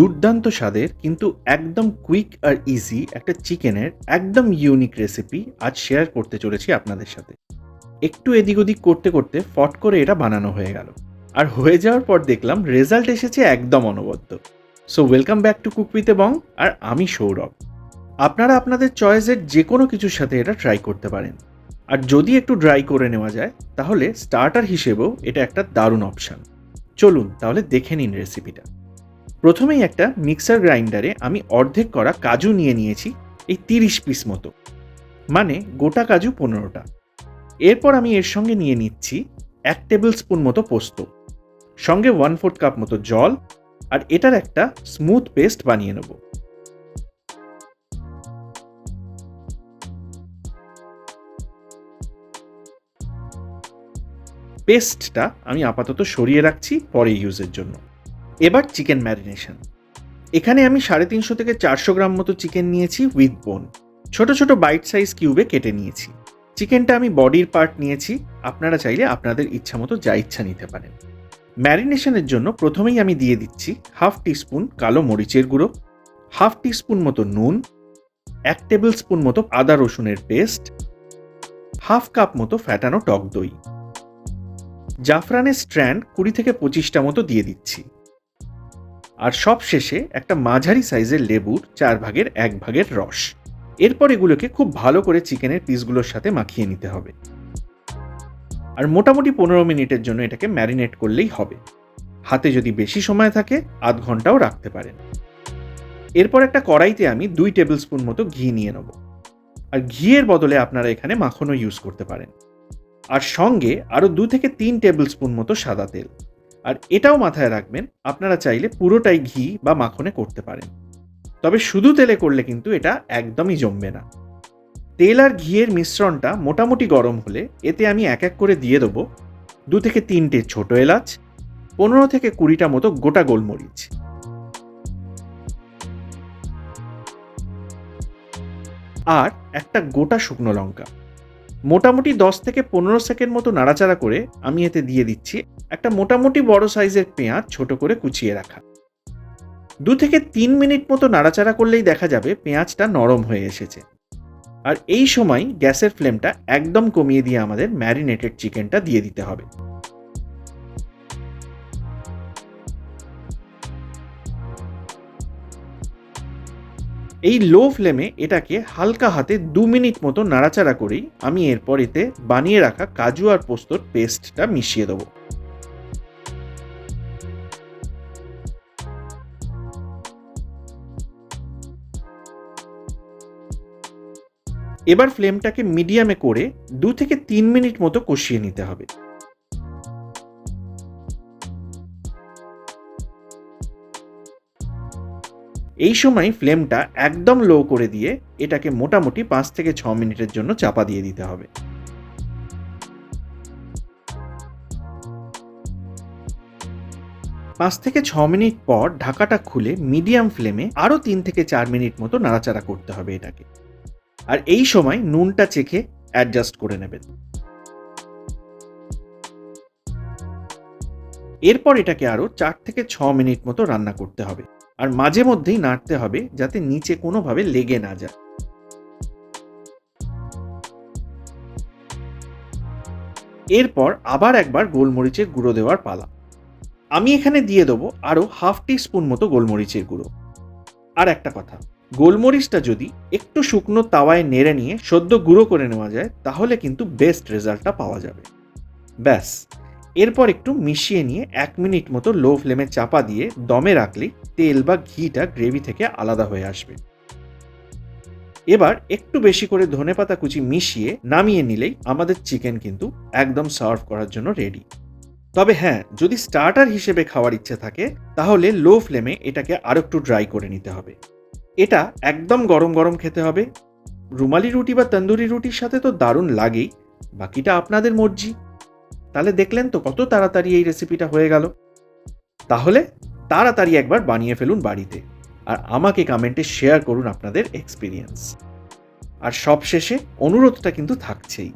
দুর্দান্ত স্বাদের, কিন্তু একদম কুইক আর ইজি একটা চিকেনের একদম ইউনিক রেসিপি আজ শেয়ার করতে চলেছি আপনাদের সাথে। একটু এদিক ওদিক করতে করতে ফট করে এটা বানানো হয়ে গেল। আর হয়ে যাওয়ার পর দেখলাম রেজাল্ট এসেছে একদম অনবদ্য। So welcome back to cook with bong আর আমি সৌরভ। আপনারা আপনাদের চয়েসের যে কোনো কিছুর সাথে এটা ট্রাই করতে পারেন। আর যদি একটু ড্রাই করে নেওয়া যায়, তাহলে স্টার্টার হিসেবেও এটা একটা দারুণ অপশান চলুন, তাহলে দেখে নিন রেসিপিটা প্রথমেই একটা মিক্সার গ্রাইন্ডারে আমি অর্ধেক করা কাজু নিয়ে নিয়েছি, এই তিরিশ পিস মতো। মানে গোটা কাজু পনেরোটা। এরপর আমি এর সঙ্গে নিয়ে নিচ্ছি এক টেবিল স্পুন মতো পোস্ত। সঙ্গে ওয়ান ফোর্থ কাপ মতো জল আর এটার একটা স্মুথ পেস্ট বানিয়ে নেব। পেস্টটা আমি আপাতত সরিয়ে রাখছি পরে ইউজের জন্য। এবার চিকেন ম্যারিনেশন। এখানে আমি সাড়ে তিনশো থেকে চারশো গ্রাম মতো চিকেন নিয়েছি উইথ বোন। ছোট ছোট বাইট সাইজ কিউবে কেটে নিয়েছি। চিকেনটা আমি বডির পার্ট নিয়েছি, আপনারা চাইলে আপনাদের ইচ্ছা মতো যা ইচ্ছা নিতে পারেন। ম্যারিনেশনের জন্য প্রথমেই আমি দিয়ে দিচ্ছি হাফ টিস্পুন কালো মরিচের গুঁড়ো, হাফ টিস্পুন মতো নুন, এক টেবিল স্পুন মতো আদা রসুনের পেস্ট, হাফ কাপ মতো ফ্যাটানো টক দই। জাফরানের স্ট্র্যান্ড কুড়ি থেকে পঁচিশটা মতো দিয়ে দিচ্ছি। আর সব শেষে একটা মাঝারি সাইজের লেবুর চার ভাগের এক ভাগের রস। এরপর এগুলোকে খুব ভালো করে চিকেনের পিসগুলোর সাথে মাখিয়ে নিতে হবে। আর মোটামুটি পনেরো মিনিটের জন্য এটাকে ম্যারিনেট করলেই হবে। হাতে যদি বেশি সময় থাকে, আধ ঘন্টাও রাখতে পারেন। এরপর একটা কড়াইতে আমি দুই টেবিল স্পুন মতো ঘি নিয়ে নেব। আর ঘিয়ের বদলে আপনারা এখানে মাখনও ইউজ করতে পারেন। আর সঙ্গে আরও দু থেকে তিন টেবিল স্পুন মতো সাদা তেল। আর এটাও মাথায় রাখবেন, আপনারা চাইলে পুরোটাই ঘি বা মাখনে করতে পারেন। তবে শুধু তেলে করলে কিন্তু এটা একদমই জমবে না। তেল আর ঘিয়ের মিশ্রণটা মোটামুটি গরম হলে এতে আমি এক এক করে দিয়ে দেবো দু থেকে তিনটে ছোট এলাচ, পনেরো থেকে কুড়িটা মতো গোটা গোলমরিচ। আর একটা গোটা শুকনো লঙ্কা। মোটামুটি দশ থেকে পনেরো সেকেন্ড মতো নাড়াচাড়া করে আমি এতে দিয়ে দিচ্ছি একটা মোটামুটি বড় সাইজের পেঁয়াজ ছোট করে কুচিয়ে রাখা। দু থেকে তিন মিনিট মতো নাড়াচাড়া করলেই দেখা যাবে পেঁয়াজটা নরম হয়ে এসেছে। আর এই সময় গ্যাসের ফ্লেমটা একদম কমিয়ে দিয়ে আমাদের ম্যারিনেটেড চিকেনটা দিয়ে দিতে হবে। এই লো ফ্লেমে এটাকে হালকা হাতে দু মিনিট মতো নাড়াচাড়া করেই আমি এরপর এতে বানিয়ে রাখা কাজু আর পোস্তর পেস্টটা মিশিয়ে দেবো। এবার ফ্লেমটাকে মিডিয়ামে করে দু থেকে তিন মিনিট মতো কষিয়ে নিতে হবে। এই সময় ফ্লেমটা একদম লো করে দিয়ে এটাকে মোটামুটি পাঁচ থেকে ছ মিনিটের জন্য চাপা দিয়ে দিতে হবে। পাঁচ থেকে ছ মিনিট পর ঢাকাটা খুলে মিডিয়াম ফ্লেমে আরও তিন থেকে চার মিনিট মতো নাড়াচাড়া করতে হবে এটাকে। আর এই সময় নুনটা চেখে অ্যাডজাস্ট করে নেবেন। এরপর এটাকে আরও চার থেকে ছ মিনিট মতো রান্না করতে হবে। আর মাঝে মধ্যেই নাড়তে হবে যাতে নিচে কোনোভাবে লেগে না যায়। এরপর আবার একবার গোলমরিচের গুঁড়ো দেওয়ার পালা। আমি এখানে দিয়ে দেবো আরও হাফ টি স্পুন মতো গোলমরিচের গুঁড়ো। আর একটা কথা, গোলমরিচটা যদি একটু শুকনো তাওয়ায় নেড়ে নিয়ে সদ্য গুঁড়ো করে নেওয়া যায়, তাহলে কিন্তু বেস্ট রেজাল্টটা পাওয়া যাবে। ব্যাস এরপর একটু মিশিয়ে নিয়ে এক মিনিট মতো লো ফ্লেমে চাপা দিয়ে দমে রাখলেই তেল বা ঘিটা গ্রেভি থেকে আলাদা হয়ে আসবে। এবার একটু বেশি করে ধনেপাতা কুচি মিশিয়ে নামিয়ে নিলেই আমাদের চিকেন কিন্তু একদম সার্ভ করার জন্য রেডি। তবে হ্যাঁ যদি স্টার্টার হিসেবে খাওয়ার ইচ্ছে থাকে, তাহলে লো ফ্লেমে এটাকে আরও একটু ড্রাই করে নিতে হবে। এটা একদম গরম গরম খেতে হবে। রুমালি রুটি বা তন্দুরি রুটির সাথে তো দারুণ লাগেই, বাকিটা আপনাদের মর্জি। তাহলে দেখলেন তো কত তাড়াতাড়ি এই রেসিপিটা হয়ে গেল। তাহলে তাড়াতাড়ি একবার বানিয়ে ফেলুন বাড়িতে আর আমাকে কমেন্টে শেয়ার করুন আপনাদের এক্সপিরিয়েন্স আর সবশেষে অনুরোধটা কিন্তু থাকছেই।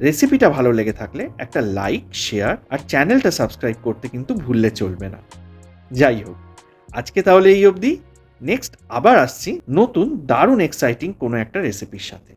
রেসিপিটা ভালো লেগে থাকলে একটা লাইক শেয়ার আর চ্যানেলটা সাবস্ক্রাইব করতে কিন্তু ভুললে চলবে না। যাই হোক, আজকে তাহলে এই অবধি। নেক্সট আবার আসছি নতুন দারুণ এক্সাইটিং কোনো একটা রেসিপির সাথে।